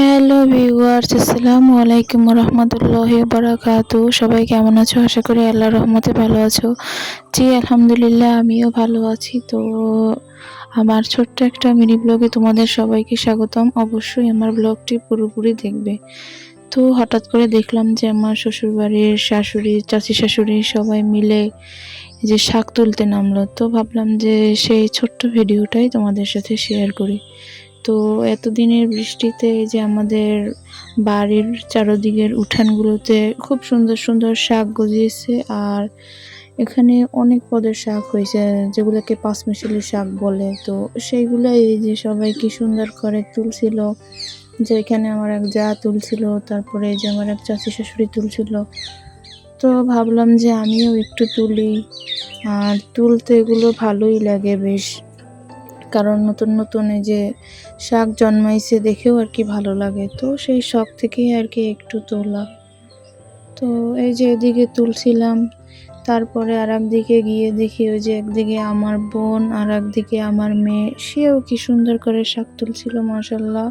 Hello viewers আসসালামু আলাইকুম রহমতুল্লাহ বারাকাতু সবাই কেমন আছো? আশা করি আল্লাহ রহমতে ভালো আছো। জি, আলহামদুলিল্লাহ, আমিও ভালো আছি। তো আমার ছোট্ট একটা মিনি ব্লগে তোমাদের সবাইকে স্বাগতম। অবশ্যই আমার ব্লগটি পুরোপুরি দেখবে। তো হঠাৎ করে দেখলাম যে আমার শ্বশুরবাড়ির শাশুড়ি, চাচি শাশুড়ি সবাই মিলে যে শাক তুলতে নামলো। তো ভাবলাম যে সেই ছোট্ট ভিডিওটাই তোমাদের সাথে শেয়ার করি। তো এতদিনের বৃষ্টিতে এই যে আমাদের বাড়ির চারদিকের উঠানগুলোতে খুব সুন্দর সুন্দর শাক গজিয়েছে আর এখানে অনেক পদের শাক হয়েছে, যেগুলোকে পাঁচমিশালি শাক বলে। তো সেইগুলো এই যে সবাই কি সুন্দর করে তুলছিল, যে এখানে আমার এক যা তুলছিল, তারপরে যে আমার এক চাচি শাশুড়ি তুলছিল। তো ভাবলাম যে আমিও একটু তুলি, আর তুলতে এগুলো ভালোই লাগে বেশ। কারণ নতুন নতুন এই যে শাক জন্মাইছে দেখেও আর কি ভালো লাগে। তো সেই শখ থেকেই আর কি একটু তোলা। তো এই যে এদিকে তুলছিলাম, তারপরে আর একদিকে গিয়ে দেখি ওই যে একদিকে আমার বোন আর একদিকে আমার মেয়ে, সেও কি সুন্দর করে শাক তুলছিল মাসাল্লাহ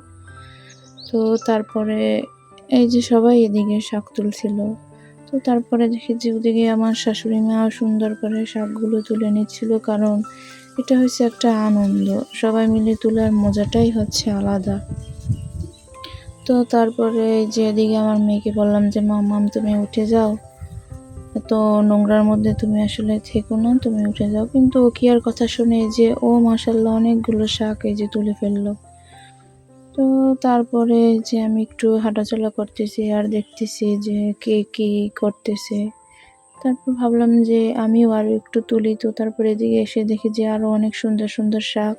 তো তারপরে এই যে সবাই এদিকে শাক তুলছিল। তো তারপরে দেখি যে ওদিকে আমার শাশুড়ি মাও সুন্দর করে শাকগুলো তুলে নিচ্ছিল, কারণ এটা হচ্ছে একটা আনন্দ। সবাই মিলে তোলার মজাটাই হচ্ছে আলাদা। তো তারপরে যে এদিকে আমার মেয়েকে বললাম যে মাম, তুমি উঠে যাও। তো নোংরার মধ্যে তুমি আসলে থেকো না, তুমি উঠে যাও। কিন্তু ও কি আর কথা শুনে যে, ও মাসাল্লাহ অনেকগুলো শাক এই যে তুলে ফেলল। তো তারপরে যে আমি একটু হাঁটাচলা করতেছি আর দেখতেছি যে কে কী করতেছে। তারপর ভাবলাম যে আমিও আরও একটু তুলি। তো তারপরে এদিকে এসে দেখি যে আরও অনেক সুন্দর সুন্দর শাক।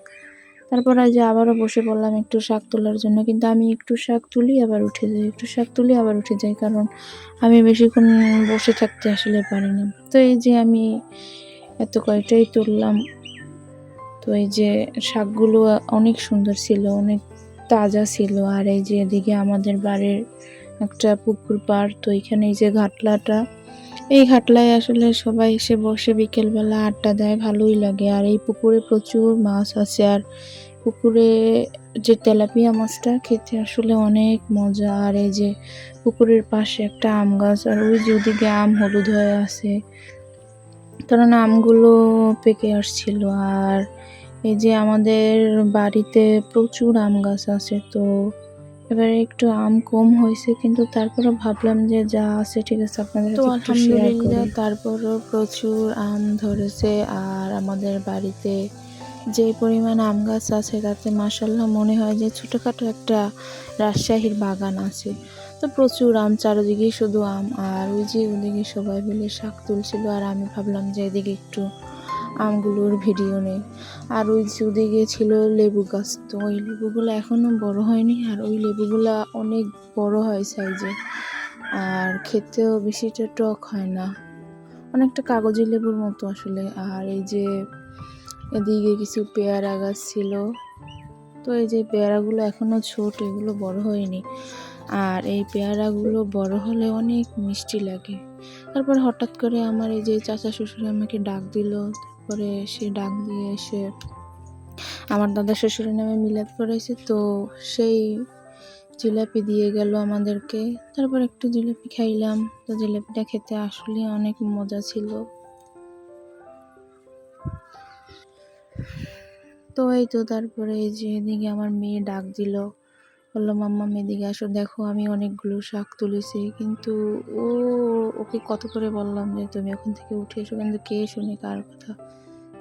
তারপর আজ আবারও বসে পড়লাম একটু শাক তোলার জন্য। কিন্তু আমি একটু শাক তুলি, আবার উঠে যাই। একটু শাক তুলি, আবার উঠে যাই। কারণ আমি বেশিক্ষণ বসে থাকতে আসলে পারি না তো এই যে আমি এত কয়টাই তুললাম। তো এই যে শাকগুলো অনেক সুন্দর ছিল, অনেক তাজা ছিল। আর এই যে এদিকে আমাদের বাড়ির একটা পুকুর পাড়, তো এখানে এই যে ঘাটলাটা এই ঘাটলায় আসলে সবাই এসে বসে বিকেলবেলা আড্ডা দেয়, ভালোই লাগে। আর এই পুকুরে প্রচুর মাছ আছে। আর পুকুরে যে তেলাপিয়া মাছটা খেতে আসলে অনেক মজা। আর এই যে পুকুরের পাশে একটা আম গাছ, আর ওই যে ওদিকে আম হলুদ হয়ে আছে। কারণ আমগুলো পেকে আসছিল। আর এই যে আমাদের বাড়িতে প্রচুর আম গাছ আছে, তো এবারে একটু আম কম হয়েছে কিন্তু তারপরে ভাবলাম যে যা আছে ঠিক আছে আপনাদের তো আলহামদুলিল্লাহ তারপরও প্রচুর আম ধরেছে আর আমাদের বাড়িতে যে পরিমাণ আম গাছ আছে তাতে মাসাল্লাহ মনে হয় যে ছোটোখাটো একটা রাজশাহীর বাগান আছে। তো প্রচুর আম চারিদিকেই শুধু আম আর ওই যে ওদিকে সবাই মিলে শাক তুলছিল আর আমি ভাবলাম যে এদিকে একটু আমগুলোর ভিডিও নেই। আর ওই যে ওদিকে ছিল লেবু গাছ। তো ওই লেবুগুলো এখনও বড় হয়নি, আর ওই লেবুগুলো অনেক বড় হয় সাইজে। আর খেতেও বেশিটা টক হয় না। অনেকটা কাগজি লেবুর মতো আসলে। আর এই যে এদিকে কিছু পেয়ারা গাছ ছিল। তো এই যে পেয়ারাগুলো এখনও ছোট, এগুলো বড় হয়নি। আর এই পেয়ারাগুলো বড় হলে অনেক মিষ্টি লাগে। তারপর হঠাৎ করে আমার এই যে চাচা শ্বশুর আমাকে ডাক দিল তারপরে সে ডাক দিয়ে এসে আমার দাদা শ্বশুরের নামে মিলাদ করেছে তো সেই জিলাপি দিয়ে গেল আমাদেরকে। তারপর একটু জিলাপি খাইলাম। তো জিলাপিটা খেতে আসলে অনেক মজা ছিল। তো এই তো তারপরে এই যে এদিকে আমার মেয়ে ডাক দিল। বলল, মাম্মা এদিকে আসো। দেখো, আমি অনেকগুলো শাক তুলেছি। কিন্তু ও, ওকে কত করে বললাম যে, তুমি ওখান থেকে উঠে এসো। কিন্তু কে শুনে কার কথা।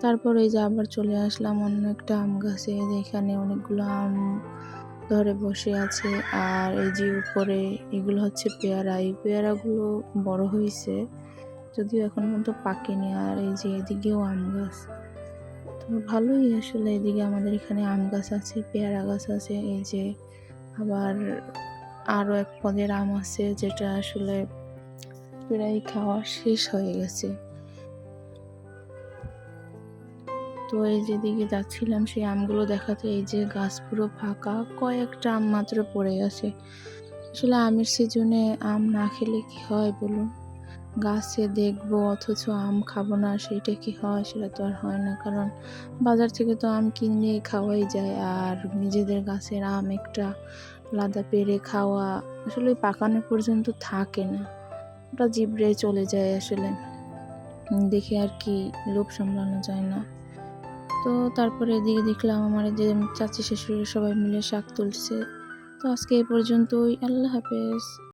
তারপরে এই যে আবার চলে আসলাম অন্য একটা আম গাছে এখানে অনেকগুলো আম ধরে বসে আছে। আর এই যে উপরে এগুলো হচ্ছে পেয়ারা। এই পেয়ারাগুলো বড় হয়েছে যদিও এখন পর্যন্ত পাকেনি। আর এই যে এদিকেও আম গাছ। তো ভালোই আসলে এদিকে আমাদের এখানে আম গাছ আছে, পেয়ারা গাছ আছে। এই যে আবার আরও এক পদের আম আছে যেটা আসলে প্রায় খাওয়া শেষ হয়ে গেছে। তো এই যেদিকে যাচ্ছিলাম, সেই আমগুলো দেখাতে এই যে গাছ পুরো ফাঁকা, কয়েকটা আম মাত্র পড়ে গেছে আসলে আমের সিজনে আম না খেলে কি হয় বলুন? গাছে দেখব, অথচ আম খাব না, সেইটা কি হয়? সেটা তো আর হয় না, কারণ বাজার থেকে তো আম কিনে খাওয়াই যায়, আর নিজেদের গাছের আম একটা লাদা পেরে খাওয়া আসলে পাকানো পর্যন্ত থাকে না। ওটা জিবড়ে চলে যায় আসলে। দেখে আর কি লোভ সামলানো যায় না। তো তারপরে এদিকে দেখলাম আমার যে চাচি শাশুড়ি সবাই মিলে শাক তুলছে। তো আজকে এই পর্যন্তই, আল্লাহ হাফেজ।